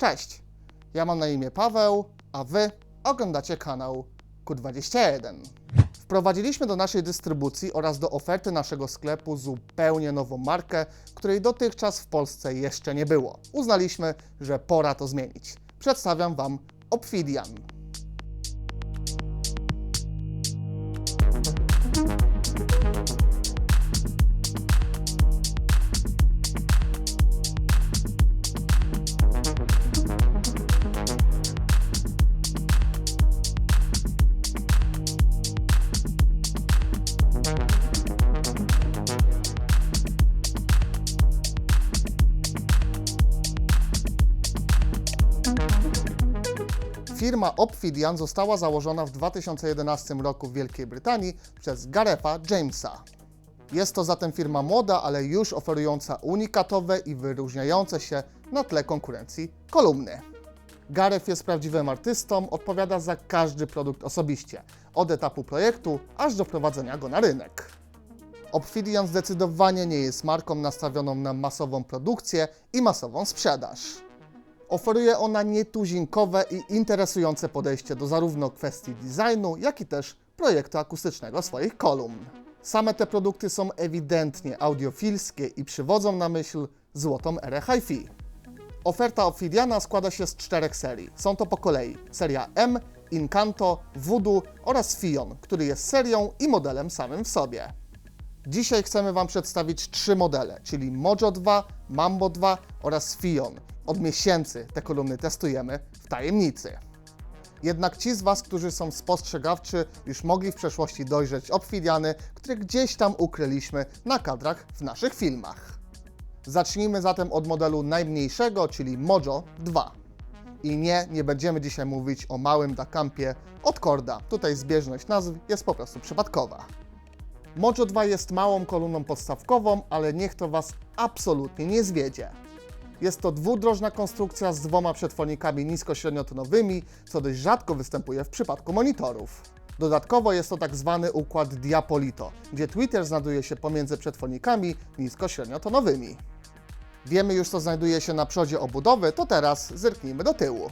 Cześć, ja mam na imię Paweł, a Wy oglądacie kanał Q21. Wprowadziliśmy do naszej dystrybucji oraz do oferty naszego sklepu zupełnie nową markę, której dotychczas w Polsce jeszcze nie było. Uznaliśmy, że pora to zmienić. Przedstawiam Wam Obsidian. Firma Obsidian została założona w 2011 roku w Wielkiej Brytanii przez Garefa Jamesa. Jest to zatem firma młoda, ale już oferująca unikatowe i wyróżniające się na tle konkurencji kolumny. Gareth jest prawdziwym artystą, odpowiada za każdy produkt osobiście, od etapu projektu aż do wprowadzenia go na rynek. Obsidian zdecydowanie nie jest marką nastawioną na masową produkcję i masową sprzedaż. Oferuje ona nietuzinkowe i interesujące podejście do zarówno kwestii designu, jak i też projektu akustycznego swoich kolumn. Same te produkty są ewidentnie audiofilskie i przywodzą na myśl złotą erę hi-fi. Oferta Obsidiana składa się z czterech serii. Są to po kolei seria M, Incanto, Voodoo oraz Fion, który jest serią i modelem samym w sobie. Dzisiaj chcemy Wam przedstawić trzy modele, czyli Mojo 2, Mambo 2 oraz Fion. Od miesięcy te kolumny testujemy w tajemnicy. Jednak ci z Was, którzy są spostrzegawczy, już mogli w przeszłości dojrzeć obfidiany, które gdzieś tam ukryliśmy na kadrach w naszych filmach. Zacznijmy zatem od modelu najmniejszego, czyli Mojo 2. I nie, nie będziemy dzisiaj mówić o małym Dakampie od Korda. Tutaj zbieżność nazw jest po prostu przypadkowa. Mojo 2 jest małą kolumną podstawkową, ale niech to Was absolutnie nie zwiedzie. Jest to dwudrożna konstrukcja z dwoma przetwornikami nisko-średniotonowymi, co dość rzadko występuje w przypadku monitorów. Dodatkowo jest to tak zwany układ Diapolito, gdzie Twitter znajduje się pomiędzy przetwornikami nisko-średniotonowymi. Wiemy już, co znajduje się na przodzie obudowy, to teraz zerknijmy do tyłu.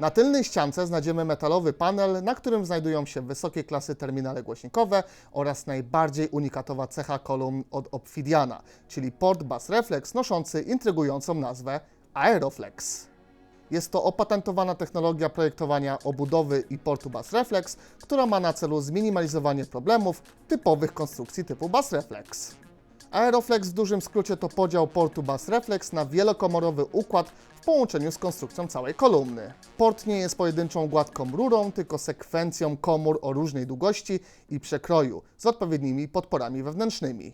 Na tylnej ściance znajdziemy metalowy panel, na którym znajdują się wysokiej klasy terminale głośnikowe oraz najbardziej unikatowa cecha kolumn od Obsidiana, czyli port Bass Reflex noszący intrygującą nazwę Aeroflex. Jest to opatentowana technologia projektowania obudowy i portu Bass Reflex, która ma na celu zminimalizowanie problemów typowych konstrukcji typu Bass Reflex. Aeroflex w dużym skrócie to podział portu Bass Reflex na wielokomorowy układ w połączeniu z konstrukcją całej kolumny. Port nie jest pojedynczą gładką rurą, tylko sekwencją komór o różnej długości i przekroju z odpowiednimi podporami wewnętrznymi.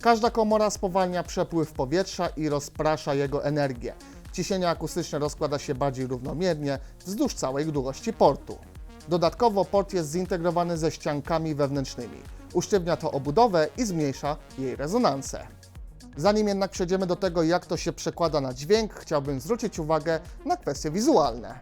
Każda komora spowalnia przepływ powietrza i rozprasza jego energię. Ciśnienie akustyczne rozkłada się bardziej równomiernie wzdłuż całej długości portu. Dodatkowo port jest zintegrowany ze ściankami wewnętrznymi. Usztywnia to obudowę i zmniejsza jej rezonansę. Zanim jednak przejdziemy do tego, jak to się przekłada na dźwięk, chciałbym zwrócić uwagę na kwestie wizualne.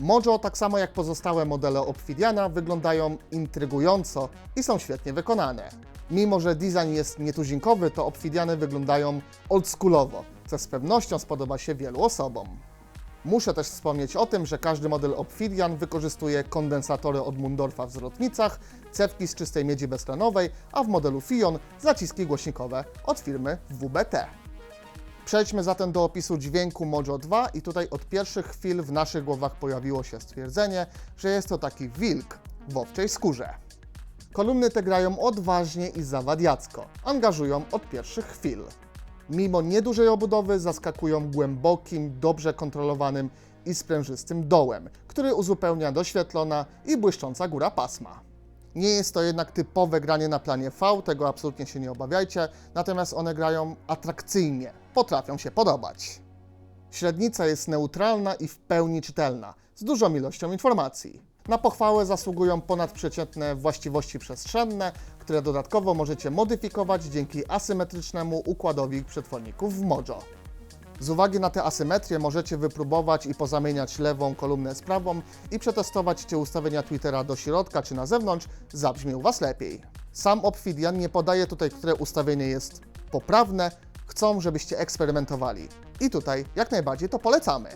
Mojo, tak samo jak pozostałe modele Obsidiana, wyglądają intrygująco i są świetnie wykonane. Mimo, że design jest nietuzinkowy, to Obsidiany wyglądają oldschoolowo, co z pewnością spodoba się wielu osobom. Muszę też wspomnieć o tym, że każdy model Obsidian wykorzystuje kondensatory od Mundorfa w zwrotnicach, cewki z czystej miedzi beztlenowej, a w modelu Fion zaciski głośnikowe od firmy WBT. Przejdźmy zatem do opisu dźwięku Mojo 2 i tutaj od pierwszych chwil w naszych głowach pojawiło się stwierdzenie, że jest to taki wilk w owczej skórze. Kolumny te grają odważnie i zawadiacko, angażują od pierwszych chwil. Mimo niedużej obudowy zaskakują głębokim, dobrze kontrolowanym i sprężystym dołem, który uzupełnia doświetlona i błyszcząca góra pasma. Nie jest to jednak typowe granie na planie V, tego absolutnie się nie obawiajcie, natomiast one grają atrakcyjnie, potrafią się podobać. Średnica jest neutralna i w pełni czytelna, z dużą ilością informacji. Na pochwałę zasługują ponadprzeciętne właściwości przestrzenne, które dodatkowo możecie modyfikować dzięki asymetrycznemu układowi przetworników w Mojo. Z uwagi na tę asymetrię możecie wypróbować i pozamieniać lewą kolumnę z prawą i przetestować, czy ustawienia Twittera do środka czy na zewnątrz zabrzmi u Was lepiej. Sam Obsidian nie podaje tutaj, które ustawienie jest poprawne, chcą, żebyście eksperymentowali. I tutaj jak najbardziej to polecamy.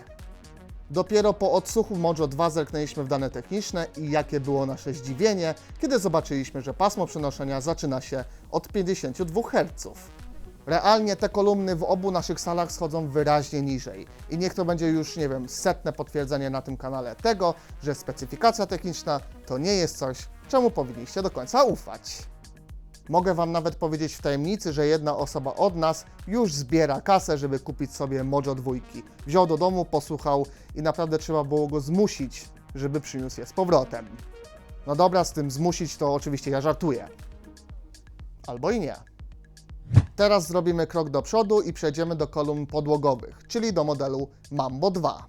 Dopiero po odsłuchu Mojo 2 zerknęliśmy w dane techniczne i jakie było nasze zdziwienie, kiedy zobaczyliśmy, że pasmo przenoszenia zaczyna się od 52 Hz. Realnie te kolumny w obu naszych salach schodzą wyraźnie niżej. I niech to będzie już, nie wiem, setne potwierdzenie na tym kanale tego, że specyfikacja techniczna to nie jest coś, czemu powinniście do końca ufać. Mogę Wam nawet powiedzieć w tajemnicy, że jedna osoba od nas już zbiera kasę, żeby kupić sobie Mojo dwójki. Wziął do domu, posłuchał i naprawdę trzeba było go zmusić, żeby przyniósł je z powrotem. No dobra, z tym zmusić to oczywiście ja żartuję. Albo i nie. Teraz zrobimy krok do przodu i przejdziemy do kolumn podłogowych, czyli do modelu Mambo 2.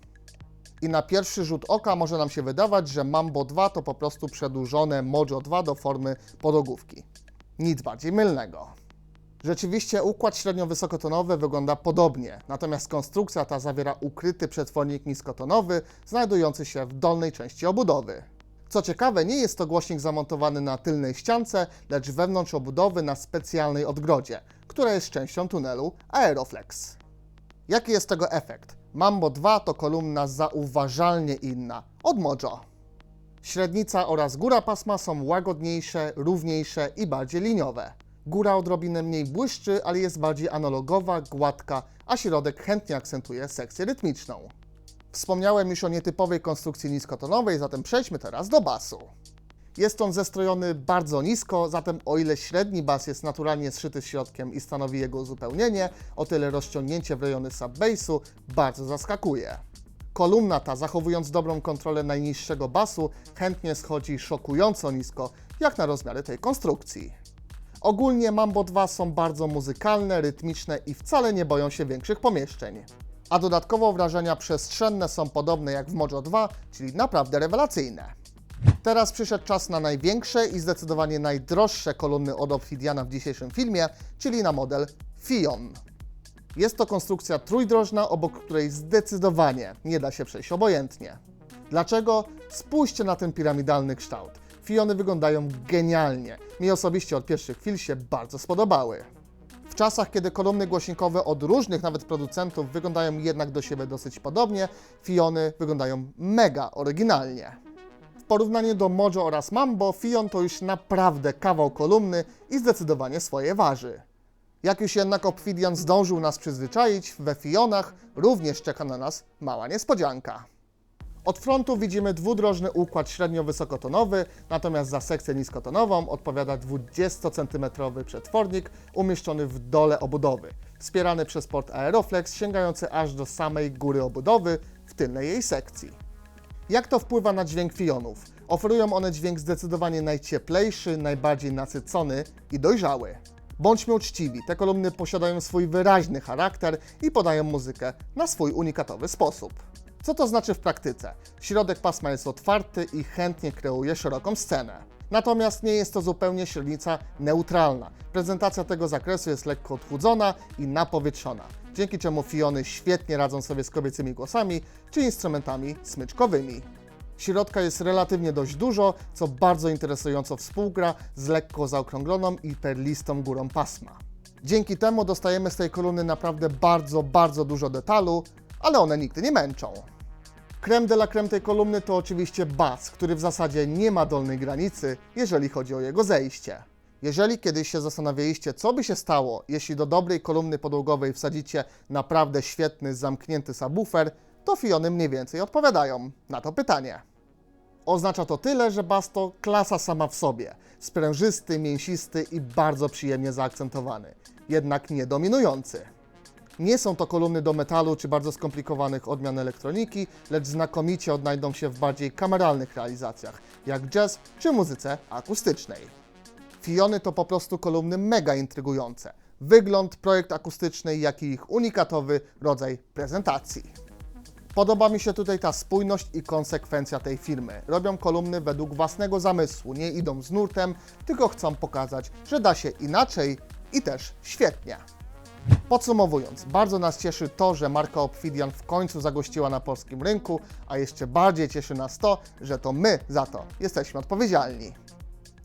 I na pierwszy rzut oka może nam się wydawać, że Mambo 2 to po prostu przedłużone Mojo 2 do formy podłogówki. Nic bardziej mylnego. Rzeczywiście układ średnio-wysokotonowy wygląda podobnie, natomiast konstrukcja ta zawiera ukryty przetwornik niskotonowy znajdujący się w dolnej części obudowy. Co ciekawe, nie jest to głośnik zamontowany na tylnej ściance, lecz wewnątrz obudowy na specjalnej odgrodzie, która jest częścią tunelu Aeroflex. Jaki jest tego efekt? Mambo 2 to kolumna zauważalnie inna od Mojo. Średnica oraz góra pasma są łagodniejsze, równiejsze i bardziej liniowe. Góra odrobinę mniej błyszczy, ale jest bardziej analogowa, gładka, a środek chętnie akcentuje sekcję rytmiczną. Wspomniałem już o nietypowej konstrukcji niskotonowej, zatem przejdźmy teraz do basu. Jest on zestrojony bardzo nisko, zatem o ile średni bas jest naturalnie zszyty środkiem i stanowi jego uzupełnienie, o tyle rozciągnięcie w rejony subbassu bardzo zaskakuje. Kolumna ta, zachowując dobrą kontrolę najniższego basu, chętnie schodzi szokująco nisko, jak na rozmiary tej konstrukcji. Ogólnie Mambo 2 są bardzo muzykalne, rytmiczne i wcale nie boją się większych pomieszczeń. A dodatkowo wrażenia przestrzenne są podobne jak w Mojo 2, czyli naprawdę rewelacyjne. Teraz przyszedł czas na największe i zdecydowanie najdroższe kolumny od Obsidiana w dzisiejszym filmie, czyli na model Fion. Jest to konstrukcja trójdrożna, obok której zdecydowanie nie da się przejść obojętnie. Dlaczego? Spójrzcie na ten piramidalny kształt. Fiony wyglądają genialnie. Mi osobiście od pierwszych chwil się bardzo spodobały. W czasach, kiedy kolumny głośnikowe od różnych nawet producentów wyglądają jednak do siebie dosyć podobnie, Fiony wyglądają mega oryginalnie. W porównaniu do Mojo oraz Mambo, Fion to już naprawdę kawał kolumny i zdecydowanie swoje waży. Jak już jednak Obsidian zdążył nas przyzwyczaić, we Fionach również czeka na nas mała niespodzianka. Od frontu widzimy dwudrożny układ średnio-wysokotonowy, natomiast za sekcję niskotonową odpowiada 20-cm przetwornik umieszczony w dole obudowy, wspierany przez port Aeroflex sięgający aż do samej góry obudowy w tylnej jej sekcji. Jak to wpływa na dźwięk fionów? Oferują one dźwięk zdecydowanie najcieplejszy, najbardziej nasycony i dojrzały. Bądźmy uczciwi, te kolumny posiadają swój wyraźny charakter i podają muzykę na swój unikatowy sposób. Co to znaczy w praktyce? Środek pasma jest otwarty i chętnie kreuje szeroką scenę. Natomiast nie jest to zupełnie średnica neutralna. Prezentacja tego zakresu jest lekko odchudzona i napowietrzona, dzięki czemu fiony świetnie radzą sobie z kobiecymi głosami czy instrumentami smyczkowymi. Środka jest relatywnie dość dużo, co bardzo interesująco współgra z lekko zaokrągloną i perlistą górą pasma. Dzięki temu dostajemy z tej kolumny naprawdę bardzo, bardzo dużo detalu, ale one nigdy nie męczą. Creme de la creme tej kolumny to oczywiście bas, który w zasadzie nie ma dolnej granicy, jeżeli chodzi o jego zejście. Jeżeli kiedyś się zastanawialiście, co by się stało, jeśli do dobrej kolumny podłogowej wsadzicie naprawdę świetny, zamknięty subwoofer, to Fiony mniej więcej odpowiadają na to pytanie. Oznacza to tyle, że bas to klasa sama w sobie. Sprężysty, mięsisty i bardzo przyjemnie zaakcentowany. Jednak nie dominujący. Nie są to kolumny do metalu czy bardzo skomplikowanych odmian elektroniki, lecz znakomicie odnajdą się w bardziej kameralnych realizacjach, jak jazz czy muzyce akustycznej. Fiony to po prostu kolumny mega intrygujące. Wygląd, projekt akustyczny, jak i ich unikatowy rodzaj prezentacji. Podoba mi się tutaj ta spójność i konsekwencja tej firmy. Robią kolumny według własnego zamysłu, nie idą z nurtem, tylko chcą pokazać, że da się inaczej i też świetnie. Podsumowując, bardzo nas cieszy to, że marka Obsidian w końcu zagościła na polskim rynku, a jeszcze bardziej cieszy nas to, że to my za to jesteśmy odpowiedzialni.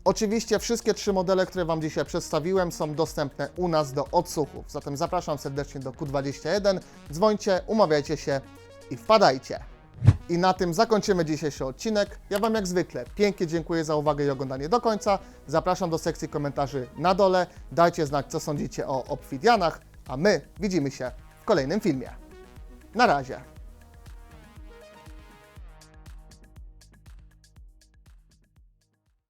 Oczywiście wszystkie trzy modele, które Wam dzisiaj przedstawiłem, są dostępne u nas do odsłuchów, zatem zapraszam serdecznie do Q21, dzwońcie, umawiajcie się i wpadajcie. I na tym zakończymy dzisiejszy odcinek. Ja Wam jak zwykle pięknie dziękuję za uwagę i oglądanie do końca. Zapraszam do sekcji komentarzy na dole. Dajcie znać, co sądzicie o obsidianach, a my widzimy się w kolejnym filmie. Na razie.